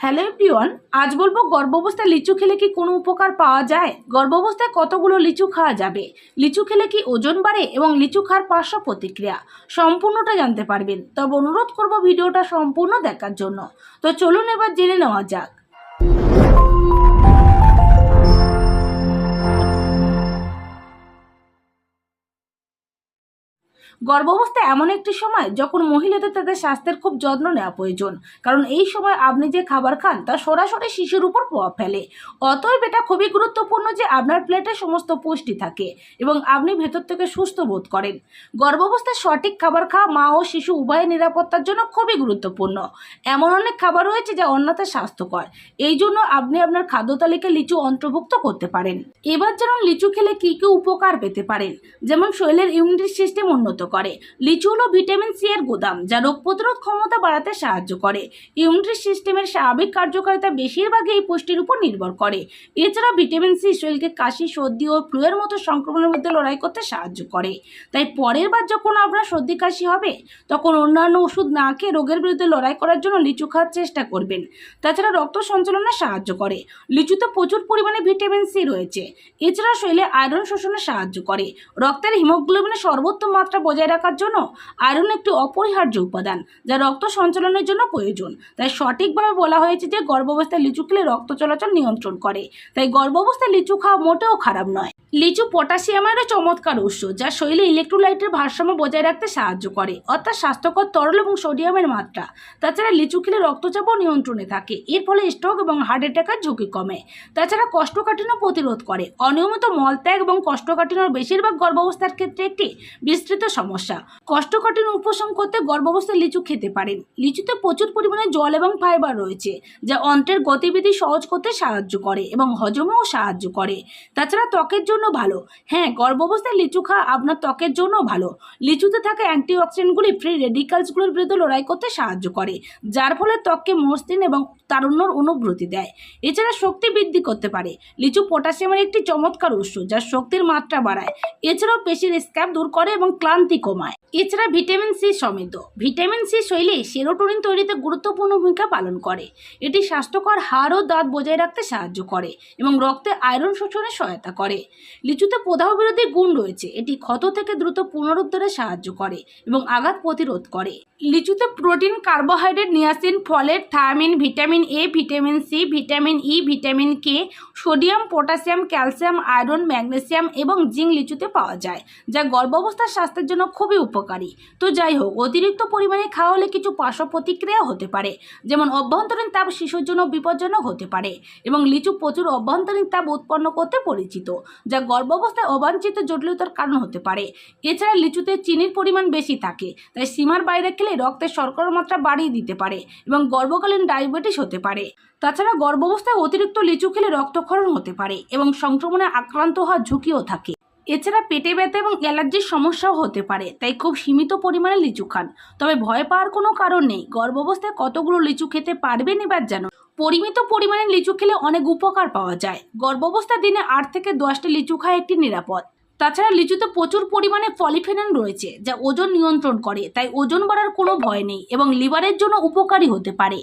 Hello everyone, আজ বলব গর্ভাবস্থায় লিচু খেলে কি কোনো উপকার পাওয়া যায়? গর্ভাবস্থায় কতগুলো লিচু খাওয়া যাবে? লিচু খেলে কি ওজন বাড়ে এবং লিচু খাওয়ার পার্শ্ব প্রতিক্রিয়া? সম্পূর্ণটা জানতে পারবেন। তবে অনুরোধ করব ভিডিওটা সম্পূর্ণ দেখার জন্য। তো চলুন এবার জেনে নেওয়া যাক। গর্ভাবস্থা এমন একটি সময় যখন মহিলাদের তাদের স্বাস্থ্যের খুব যত্ন নেওয়া প্রয়োজন। কারণ এই সময় আপনি যে খাবার খান তা সরাসরি শিশুর উপর প্রভাব ফেলে। অতএব এটা খুবই গুরুত্বপূর্ণ যে আপনার প্লেটে সমস্ত পুষ্টি থাকে এবং আপনি ভেতর থেকে সুস্থ বোধ করেন। গর্ভাবস্থায় সঠিক খাবার খাওয়া মা ও শিশু উভয়ের নিরাপত্তার জন্য খুবই গুরুত্বপূর্ণ। এমন অনেক খাবার রয়েছে যা অন্যথা স্বাস্থ্যকর। এই জন্য আপনি আপনার খাদ্য তালিকায় লিচু অন্তর্ভুক্ত করতে পারেন। এবার যেমন লিচু খেলে কী কী উপকার পেতে পারেন। যেমন শরীরের ইমিউনিটি সিস্টেম উন্নত করে। লিচু হলো ভিটামিন সি এর গুদাম, যা রোগ প্রতিরোধ ক্ষমতা বাড়াতে সাহায্য করে। ইমিউনিটি সিস্টেমের স্বাভাবিক কার্যকারিতা বেশিরভাগই এই পুষ্টির উপর নির্ভর করে। এছাড়া ভিটামিন সি, শরীরকে কাশি, সর্দি ও ফ্লুয়ের মতো সংক্রমণের মধ্যে লড়াই করতে সাহায্য করে। তাই পরের বার যখন আপনার সর্দি কাশি হবে, তখন অন্যান্য ওষুধ না খেয়ে রোগের বিরুদ্ধে লড়াই করার জন্য লিচু খাওয়ার চেষ্টা করবেন। তাছাড়া রক্ত সঞ্চালনে সাহায্য করে। লিচুতে প্রচুর পরিমাণে ভিটামিন সি রয়েছে। এছাড়া শরীরে আয়রন শোষণে সাহায্য করে। রক্তের হিমোগ্লোবিনের সর্বোত্তম মাত্রা রাখার জন্য আয়রন একটি অপরিহার্য উপাদান, যা রক্ত সঞ্চালনের জন্য প্রয়োজন। তাই সঠিকভাবে বলা হয়েছে যে গর্ভাবস্থায় লিচু খেলে রক্ত চলাচল নিয়ন্ত্রণ করে। তাই গর্ভাবস্থায় লিচু খাওয়া মোটেও খারাপ নয়। লিচু পটাশিয়ামেরও চমৎকার উৎস, যা শরীরে ইলেকট্রোলাইটের ভারসাম্য বজায় রাখতে সাহায্য করে, অর্থাৎ স্বাস্থ্যকর তরল এবং সোডিয়ামের মাত্রা। তাছাড়া লিচু খেলে রক্তচাপও নিয়ন্ত্রণে থাকে, এর ফলে স্ট্রোক এবং হার্ট অ্যাটাকের ঝুঁকি কমে। তাছাড়া কোষ্ঠকাঠিন্য প্রতিরোধ করে, অনিয়মিত মলত্যাগ এবং কোষ্ঠকাঠিন্যর বেশিরভাগ গর্ভাবস্থার ক্ষেত্রে একটি বিস্তৃত সমস্যা। কোষ্ঠকাঠিন্য উপশম করতে গর্ভাবস্থায় লিচু খেতে পারেন। লিচুতে প্রচুর পরিমাণে জল এবং ফাইবার রয়েছে, যা অন্ত্রের গতিবিধি সহজ করতে সাহায্য করে এবং হজমেও সাহায্য করে। তাছাড়া ত্বকের জন্য ভালো। হ্যাঁ গর্ভাবস্থায় লিচু খাওয়া আপনার ত্বকের জন্য ভালো। লিচুতে থাকা অ্যান্টিঅক্সিডেন্টগুলি ফ্রি রেডিকালসগুলোর বিরুদ্ধে লড়াই করতে সাহায্য করে, যার ফলে ত্বককে মসৃণ এবং তারুণ্যর অনুভূতি দেয়। এছাড়া শক্তি বৃদ্ধি করতে পারে। লিচু পটাশিয়ামের একটি চমৎকার উৎস, যা শক্তির মাত্রা বাড়ায়। এছাড়াও পেশির স্ক্যাপ দূর করে এবং ক্লান্তি কমায়। এছাড়া ভিটামিন সি সমৃদ্ধ। ভিটামিন সি শৈলী সেরোটোনিন তৈরিতে গুরুত্বপূর্ণ ভূমিকা পালন করে। এটি স্বাস্থ্যকর হাড় ও দাঁত বজায় রাখতে সাহায্য করে এবং রক্তে আয়রন শোষণে সহায়তা করে। লিচুতে প্রদাহ বিরোধী গুণ রয়েছে। এটি ক্ষত থেকে দ্রুত পুনরুদ্ধারে সাহায্য করে এবং আঘাত প্রতিরোধ করে। লিচুতে protein, carbohydrate, niacin, folate, thiamine, vitamin A, vitamin C, vitamin E, vitamin K, sodium, potassium, calcium, iron, magnesium এবং জিঙ্ক লিচুতে পাওয়া যায়, যা গর্ভাবস্থার স্বাস্থ্যের জন্য খুবই উপকারী। তো যাই হোক, অতিরিক্ত পরিমাণে খাওয়া হলে কিছু পার্শ্ব প্রতিক্রিয়া হতে পারে, যেমন অভ্যন্তরীণ তাপ শিশুর জন্য বিপজ্জনক হতে পারে এবং লিচু প্রচুর অভ্যন্তরীণ তাপ উৎপন্ন করতে পরিচিত, যা গর্ভাবস্থায় অবাঞ্ছিত জটিলতার কারণ হতে পারে। এছাড়া লিচুতে চিনির পরিমাণ বেশি থাকে, তাই সীমার বাইরে খেলে রক্তের শর্করার মাত্রা বাড়িয়ে দিতে পারে এবং গর্ভকালীন ডায়াবেটিস হতে পারে। তাছাড়া গর্ভাবস্থায় অতিরিক্ত লিচু খেলে রক্তক্ষরণ হতে পারে এবং সংক্রমণে আক্রান্ত হওয়ার ঝুঁকিও থাকে। এছাড়া পেটে ব্যথা এবং অ্যালার্জির সমস্যাও হতে পারে, তাই খুব সীমিত পরিমাণে লিচু খান। তবে ভয় পাওয়ার কোনো কারণ নেই, গর্ভাবস্থায় কতগুলো লিচু খেতে পারবেন এবার যেন। পরিমিত পরিমাণে লিচু খেলে অনেক উপকার পাওয়া যায়। গর্ভাবস্থার দিনে আট থেকে দশটি লিচু খাওয়া একটি নিরাপদ। তাছাড়া লিচুতে প্রচুর পরিমাণে পলিফেনন রয়েছে, যা ওজন নিয়ন্ত্রণ করে, তাই ওজন বাড়ার কোনো ভয় নেই এবং লিভারের জন্য উপকারী হতে পারে।